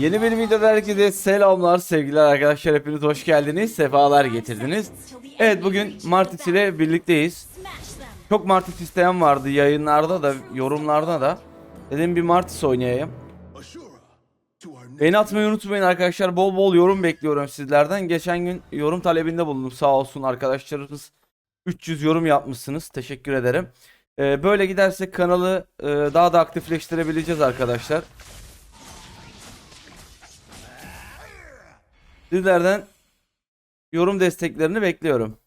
Yeni bir videoda herkese selamlar sevgiler arkadaşlar hepiniz hoş geldiniz sefalar getirdiniz. Evet bugün Martis ile birlikteyiz. Çok Martis isteyen vardı yayınlarda da yorumlarda da. Dedim bir Martis oynayayım. Beni atmayı unutmayın arkadaşlar bol bol yorum bekliyorum sizlerden. Geçen gün yorum talebinde bulundum sağ olsun arkadaşlarımız 300 yorum yapmışsınız teşekkür ederim. Ee, böyle gidersek kanalı e, daha da aktifleştirebileceğiz arkadaşlar. Sizlerden yorum desteklerini bekliyorum.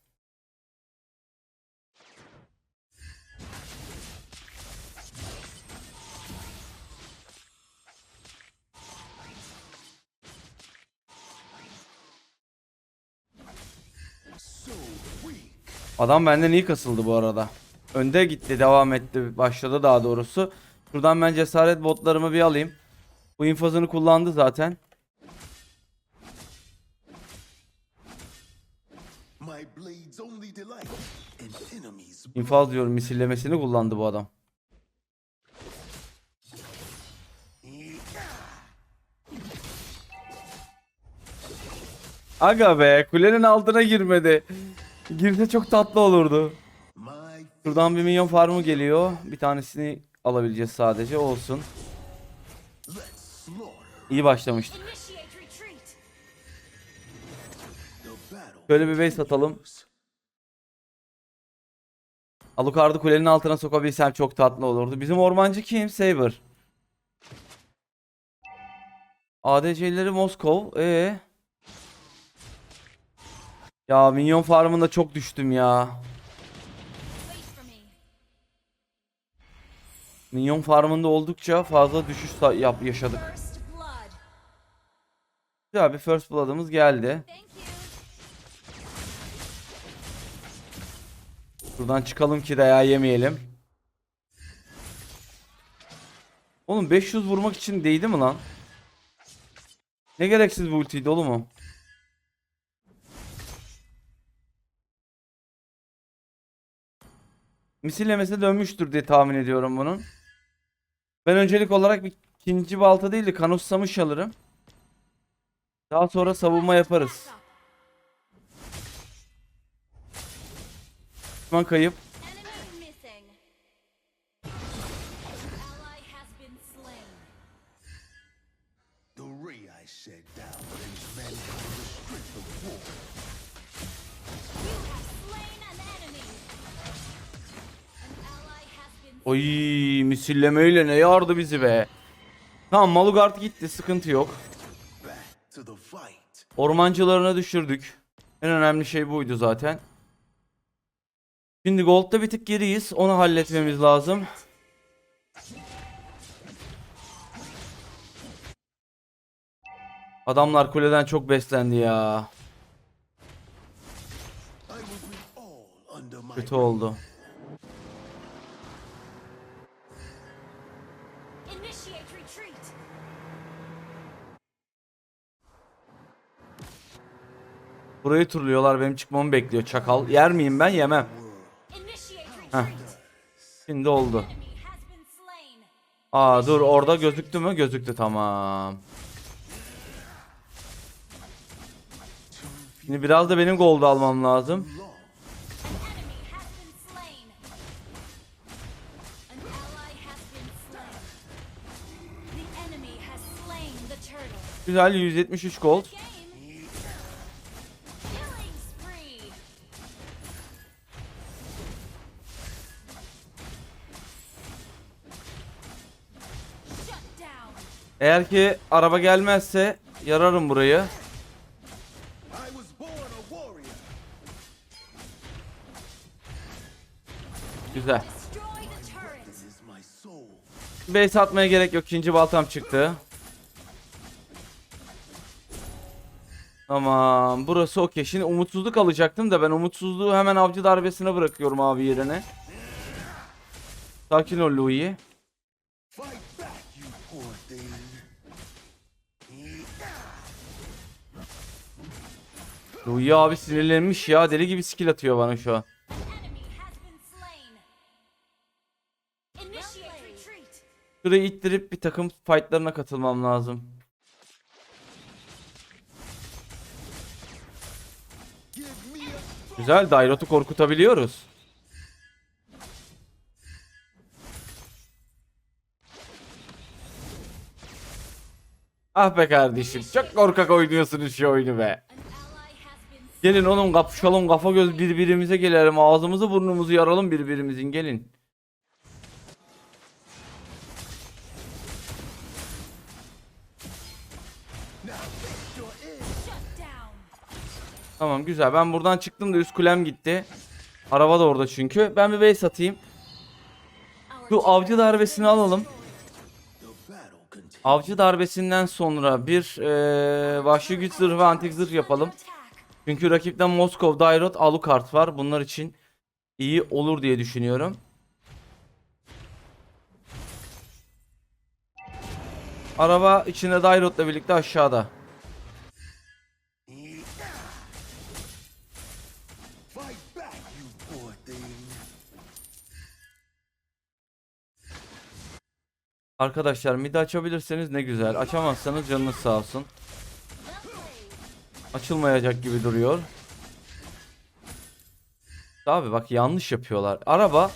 Adam benden iyi kasıldı bu arada. Önde gitti, devam etti, başladı daha doğrusu. Şuradan ben cesaret botlarımı bir alayım. Bu infazını kullandı zaten. İnfaz diyorum misillemesini kullandı bu adam. Aga be kulenin altına girmedi. Girse çok tatlı olurdu. Şuradan bir milyon farmı geliyor. Bir tanesini alabileceğiz sadece olsun. İyi başlamıştık. Şöyle bir base atalım. Alucard'ı kulenin altına sokabilsem çok tatlı olurdu. Bizim ormancı kim? Saber. ADC'leri Moskov. Ee. Ya minyon farmında çok düştüm ya. Minyon farmında oldukça fazla düşüş yap yaşadık. Güzel bir first blood'ımız geldi. Şuradan çıkalım ki dayağı yemeyelim. Oğlum 500 vurmak için değdi mi lan? Ne gereksiz bir ultiydi oğlum o. Misillemesine dönmüştür diye tahmin ediyorum bunun. Ben öncelik olarak bir ikinci balta değil de kanussamış alırım. Daha sonra savunma yaparız. Has been Oy misillemeyle ne yardı bizi be. Tamam Malugard gitti sıkıntı yok. Ormancılarına düşürdük. En önemli şey buydu zaten. Şimdi Gold'da bir tık geriyiz. Onu halletmemiz lazım. Adamlar kuleden çok beslendi ya. Kötü oldu. Burayı turluyorlar benim çıkmamı bekliyor çakal. Yer miyim ben yemem. Heh. Şimdi oldu. Aa dur orada gözüktü mü? Gözüktü tamam. Şimdi biraz da benim gold almam lazım. long. An enemy Eğer ki araba gelmezse yararım burayı. Güzel. Base atmaya gerek yok. İkinci baltam çıktı. Tamam. Burası okey. Şimdi umutsuzluk alacaktım da ben umutsuzluğu hemen avcı darbesine bırakıyorum abi yerine. Sakin ol Louis. Ruhi abi sinirlenmiş ya. Deli gibi skill atıyor bana şu an. Şurayı ittirip bir takım fightlarına katılmam lazım. Güzel Dairot'u korkutabiliyoruz. Ah be kardeşim çok korkak oynuyorsunuz şu oyunu be. Gelin oğlum kapışalım kafa göz birbirimize gelelim. Ağzımızı burnumuzu yaralım birbirimizin gelin. Tamam güzel. Ben buradan çıktım da üst kulem gitti. Araba da orada çünkü. Ben bir base atayım. Şu avcı darbesini alalım. Avcı darbesinden sonra bir eee vahşi güç zırhı ve antik zırh yapalım. Çünkü rakipten Moskov, Dairot, Alucard var. Bunlar için iyi olur diye düşünüyorum. Araba içinde Dairot'la birlikte aşağıda. Arkadaşlar midi açabilirseniz ne güzel. Açamazsanız canınız sağ olsun. Açılmayacak gibi duruyor. Abi bak yanlış yapıyorlar. Araba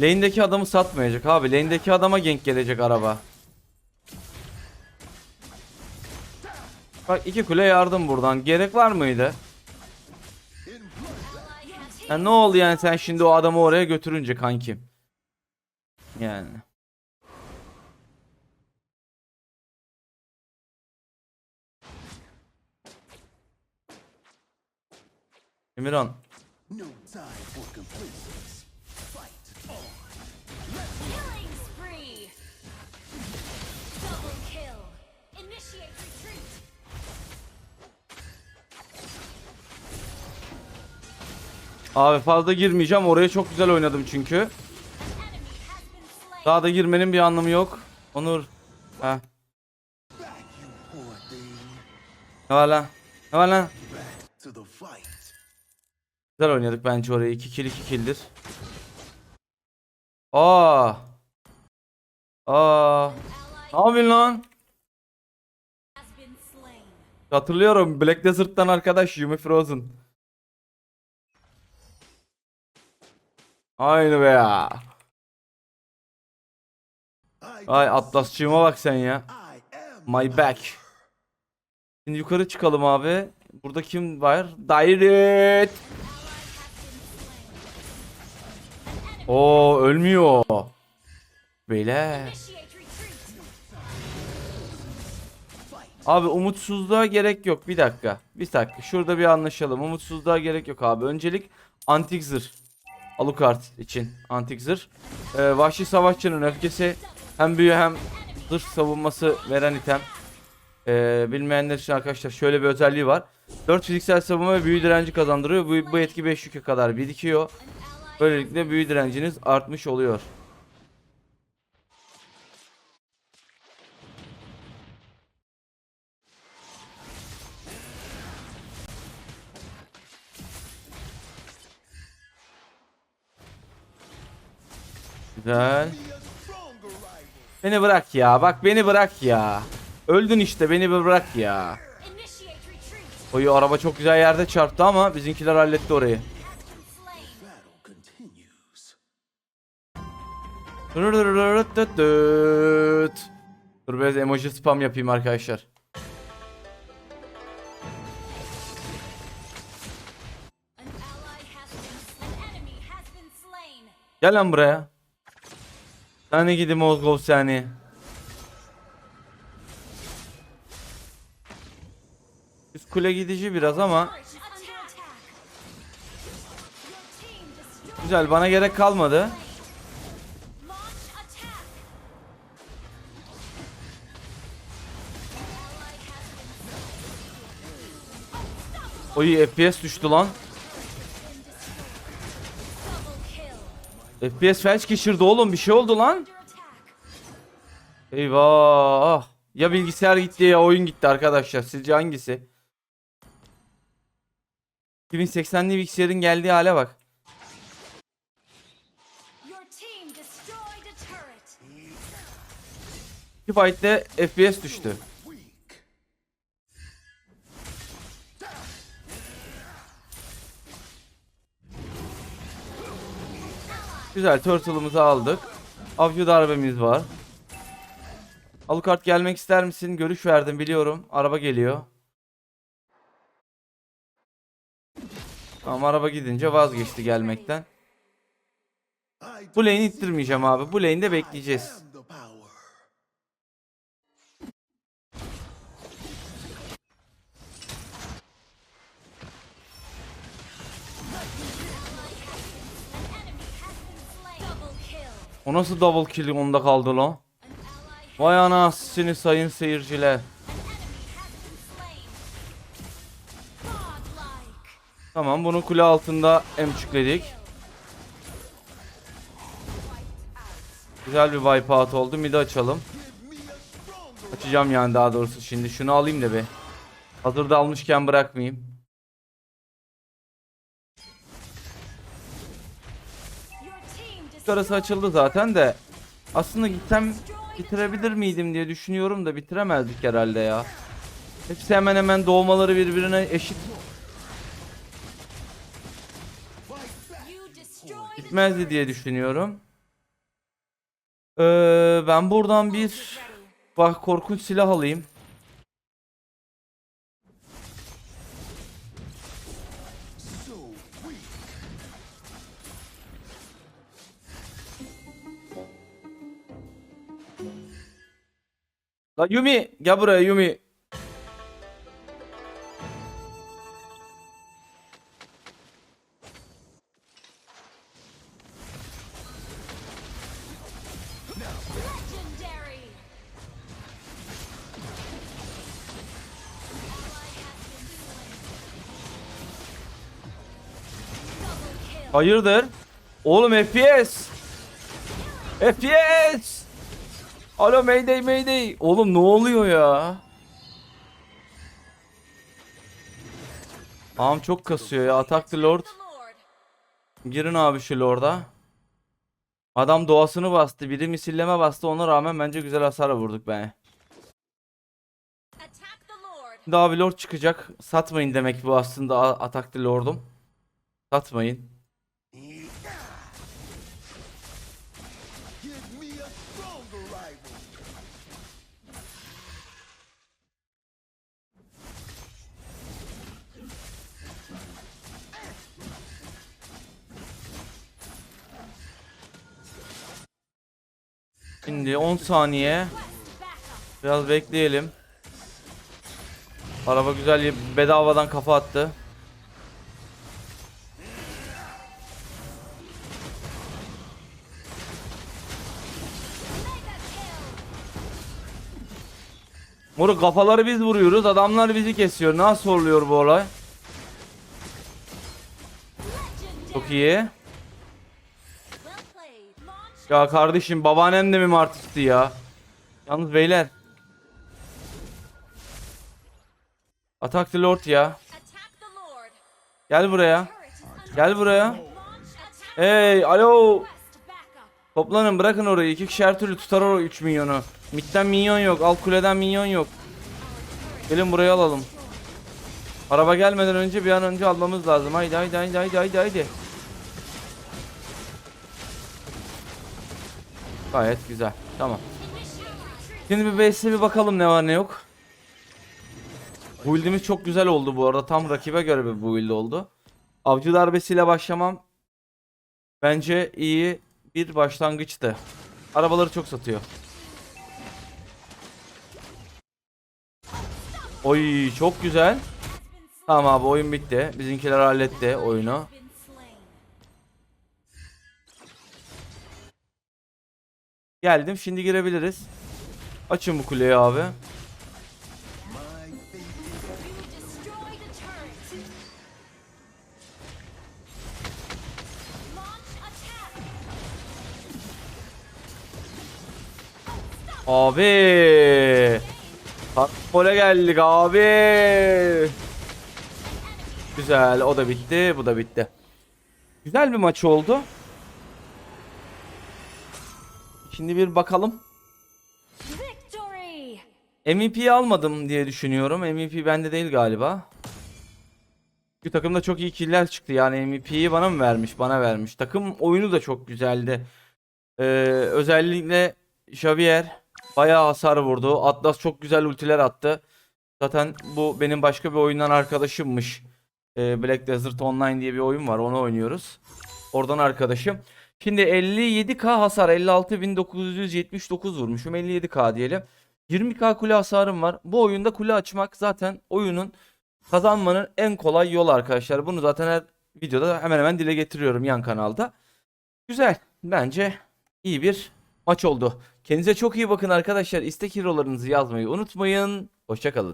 lane'deki adamı satmayacak abi. Lane'deki adama gank gelecek araba. Bak iki kule yardım buradan. Gerek var mıydı? Ya ne oldu yani sen şimdi o adamı oraya götürünce kankim? Yani. Retreat. Abi fazla girmeyeceğim. Oraya çok güzel oynadım çünkü. Daha da girmenin bir anlamı yok. Onur. Heh. Ne var lan? Ne var lan? Back to the fight. Güzel oynadık bence orayı. 2 kill 2 kill'dir. Aa. Aa. Ne yapıyorsun lan? Hatırlıyorum Black Desert'tan arkadaş Yumi Frozen. Aynı be ya. Ay Atlasçığıma bak sen ya. My back. Şimdi yukarı çıkalım abi. Burada kim var? Direct. Oo ölmüyor. Beyler. Abi umutsuzluğa gerek yok. Bir dakika. Bir dakika. Şurada bir anlaşalım. Umutsuzluğa gerek yok abi. Öncelik antik zırh. Alucard için antik zırh. Ee, vahşi savaşçının öfkesi hem büyü hem zırh savunması veren item. Ee, bilmeyenler için arkadaşlar şöyle bir özelliği var. 4 fiziksel savunma ve büyü direnci kazandırıyor. Bu, bu etki 5 yüke kadar birikiyor. Böylelikle büyü direnciniz artmış oluyor. Güzel. Beni bırak ya. Bak beni bırak ya. Öldün işte beni bırak ya. Oyu araba çok güzel yerde çarptı ama bizimkiler halletti orayı. Dur biraz emoji spam yapayım arkadaşlar. Gel lan buraya. Seni gidi Mozgov seni. Üst kule gidici biraz ama güzel bana gerek kalmadı. Oy FPS düştü lan. FPS felç geçirdi oğlum bir şey oldu lan. Eyvah. Ya bilgisayar gitti ya oyun gitti arkadaşlar. Sizce hangisi? 2080'li bilgisayarın geldiği hale bak. İki fight'te FPS düştü. Güzel turtle'ımızı aldık. Avcı darbemiz var. Alucard gelmek ister misin? Görüş verdim biliyorum. Araba geliyor. Tamam araba gidince vazgeçti gelmekten. Bu lane'i ittirmeyeceğim abi. Bu lane'de bekleyeceğiz. O nasıl double kill onda kaldı lan? Vay anasını sayın seyirciler. Tamam bunu kule altında emçükledik. Güzel bir wipeout oldu. Mid'i açalım. Açacağım yani daha doğrusu şimdi. Şunu alayım da bir. Hazırda almışken bırakmayayım. Arası açıldı zaten de. Aslında gitsem bitirebilir miydim diye düşünüyorum da bitiremezdik herhalde ya. Hepsi hemen hemen doğmaları birbirine eşit. Gitmezdi diye düşünüyorum. Ee, ben buradan bir bak korkunç silah alayım. La Yumi gel buraya Yumi. Hayırdır? Oğlum FPS. FPS. Alo Mayday Mayday. Oğlum ne oluyor ya? Ağam çok kasıyor ya. Attack the Lord. Girin abi şu Lord'a. Adam doğasını bastı. Biri misilleme bastı. Ona rağmen bence güzel hasar vurduk be. Daha bir Lord çıkacak. Satmayın demek bu aslında A- Attack the Lord'um. Satmayın. Şimdi 10 saniye. Biraz bekleyelim. Araba güzel bedavadan kafa attı. Moruk kafaları biz vuruyoruz. Adamlar bizi kesiyor. Nasıl oluyor bu olay? Çok iyi. Ya kardeşim babaannem de mi martisti ya? Yalnız beyler. Attack the Lord ya. Gel buraya. Gel buraya. Hey alo. Toplanın bırakın orayı. İki kişi her türlü tutar o 3 milyonu. Midden minyon yok. Alt kuleden minyon yok. Gelin buraya alalım. Araba gelmeden önce bir an önce almamız lazım. Haydi haydi haydi haydi haydi haydi. Gayet güzel. Tamam. Şimdi bir base'e bir bakalım ne var ne yok. Build'imiz çok güzel oldu bu arada. Tam rakibe göre bir build oldu. Avcı darbesiyle başlamam bence iyi bir başlangıçtı. Arabaları çok satıyor. Oy çok güzel. Tamam abi oyun bitti. Bizimkiler halletti oyunu. Geldim şimdi girebiliriz. Açın bu kuleyi abi. Abi. Gole geldik abi. Güzel o da bitti bu da bitti. Güzel bir maç oldu. Şimdi bir bakalım. MVP'yi almadım diye düşünüyorum. MVP bende değil galiba. Çünkü takımda çok iyi killer çıktı. Yani MVP'yi bana mı vermiş? Bana vermiş. Takım oyunu da çok güzeldi. Ee, özellikle Javier bayağı hasar vurdu. Atlas çok güzel ultiler attı. Zaten bu benim başka bir oyundan arkadaşımmış. Ee, Black Desert Online diye bir oyun var. Onu oynuyoruz. Oradan arkadaşım. Şimdi 57k hasar 56.979 vurmuşum. 57k diyelim. 20k kule hasarım var. Bu oyunda kule açmak zaten oyunun kazanmanın en kolay yolu arkadaşlar. Bunu zaten her videoda hemen hemen dile getiriyorum yan kanalda. Güzel. Bence iyi bir maç oldu. Kendinize çok iyi bakın arkadaşlar. İstek hero'larınızı yazmayı unutmayın. Hoşçakalın.